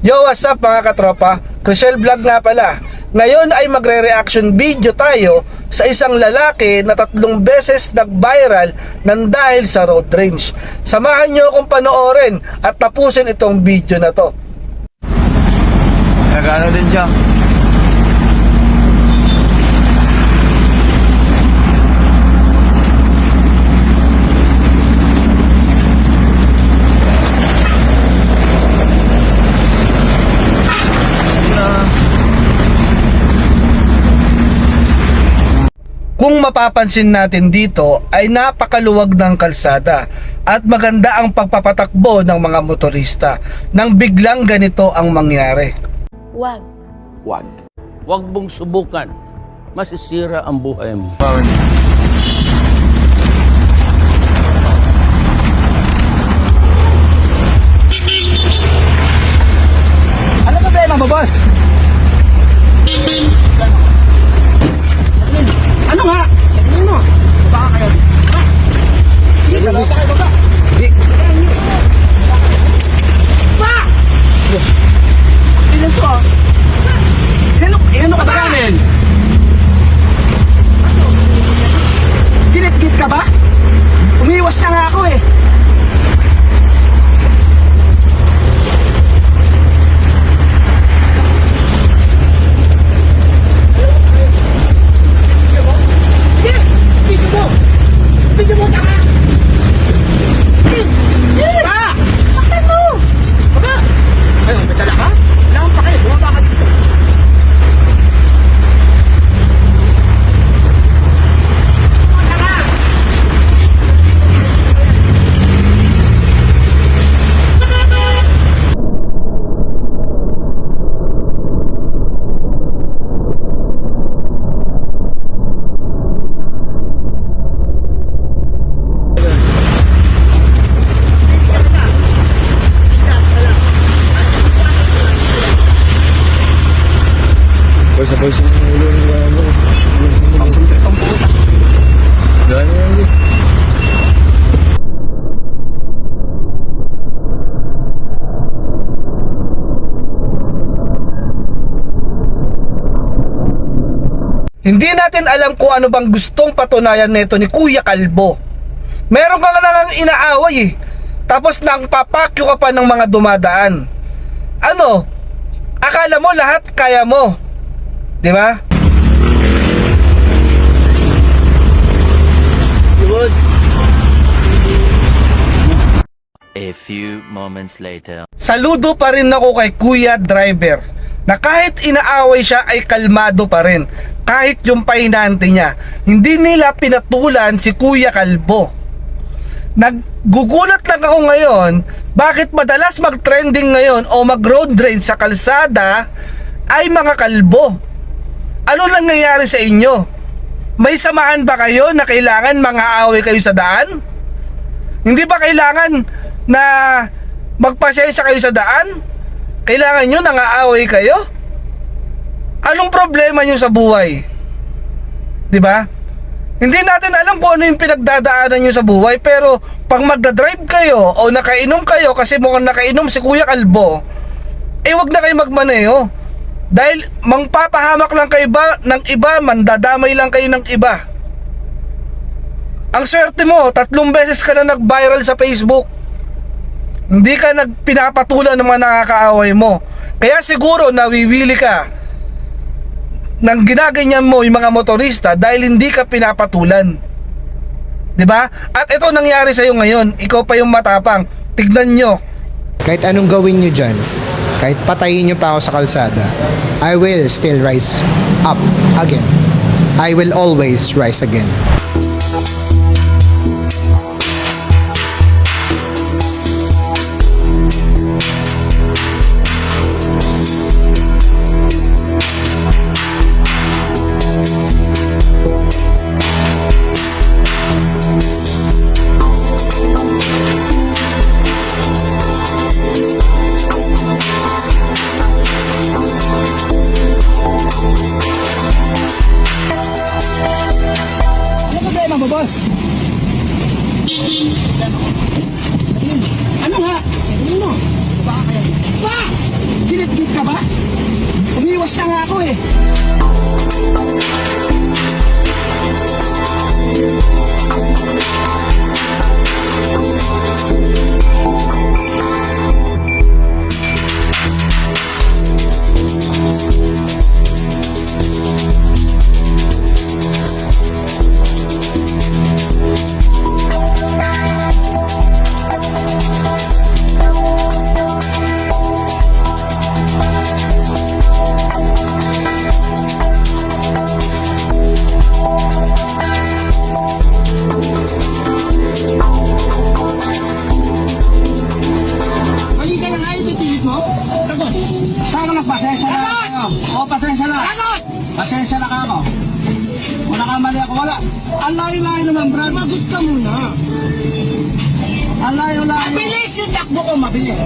Yo, what's up mga katropa? Crucial Vlog nga pala. Ngayon ay magre-reaction video tayo sa isang lalaki na tatlong beses nag-viral ng dahil sa road rage. Samahan nyo akong panoorin at tapusin itong video na to. Nagano din siya. Kung mapapansin natin dito ay napakaluwag ng kalsada at maganda ang pagpapatakbo ng mga motorista nang biglang ganito ang mangyari. Wag. Huwag. Huwag mong subukan. Masisira ang buhay mo. Ano problema mo, boss? Ano nga? Sabihin mo. Baka kayo. Ha? Sige, baba kayo, baba. Di. Ba! Sino to? Ano, ano ka ba namin? Ginit-git ka ba? Umiwas na nga ako eh. Ba! Saktan mo! Baba! Ayun, may dala ka? Wala kang pake, bumaba ka dito. Boys, yung ulo ng ano. Dahil yan din. Hindi natin alam kung ano bang gustong patunayan nito ni Kuya Kalbo. Meron ka nang inaaway eh. Tapos nang papakyo ka pa ng mga dumadaan. Ano? Akala mo lahat kaya mo. 'Di ba? A few moments later. Saludo pa rin ako kay Kuya Driver na kahit inaaway siya ay kalmado pa rin. Kahit yung pahinante niya. Hindi nila pinatulan si Kuya Kalbo. Naggugulat lang ako ngayon bakit madalas mag-trending ngayon o mag-road rage sa kalsada ay mga kalbo. Ano lang nangyayari sa inyo? May samahan ba kayo na kailangan mga away kayo sa daan? Hindi ba kailangan na magpasensya kayo sa daan? Kailangan nyo nangaaway kayo? Anong problema nyo sa buhay? 'Di ba? Hindi natin alam kung ano yung pinagdadaanan nyo sa buhay pero pag magdadrive kayo o nakainom kayo kasi mukhang nakainom si Kuya Kalbo, eh wag na kayo magmaneho. Dahil mangpapahamak lang kayo ba ng iba, mandadamay lang kayo ng iba. Ang swerte mo, tatlong beses ka na nag-viral sa Facebook. Hindi ka nagpinapatulan ng mga nakakaaway mo. Kaya siguro nawiwili ka nang ginaganyan mo yung mga motorista dahil hindi ka pinapatulan. 'Di ba? At ito nangyari sa iyo ngayon. Ikaw pa yung matapang. Tignan nyo. Kahit anong gawin nyo dyan, kahit patayin nyo pa ako sa kalsada, I will still rise up again. I will always rise again. Boss? Ano nga? Sabihin mo. Ba! Ginit-git ka ba? Umiwas na nga ako eh. Sana magpasensya na kayo. O, pasensya na. Pasensya na ka mo. Wala ka mali ako, wala. Ang layo-layo naman, Brad. Magot ka muna. Ang layo-layo. Mabilis yung takbo ko, mabilis.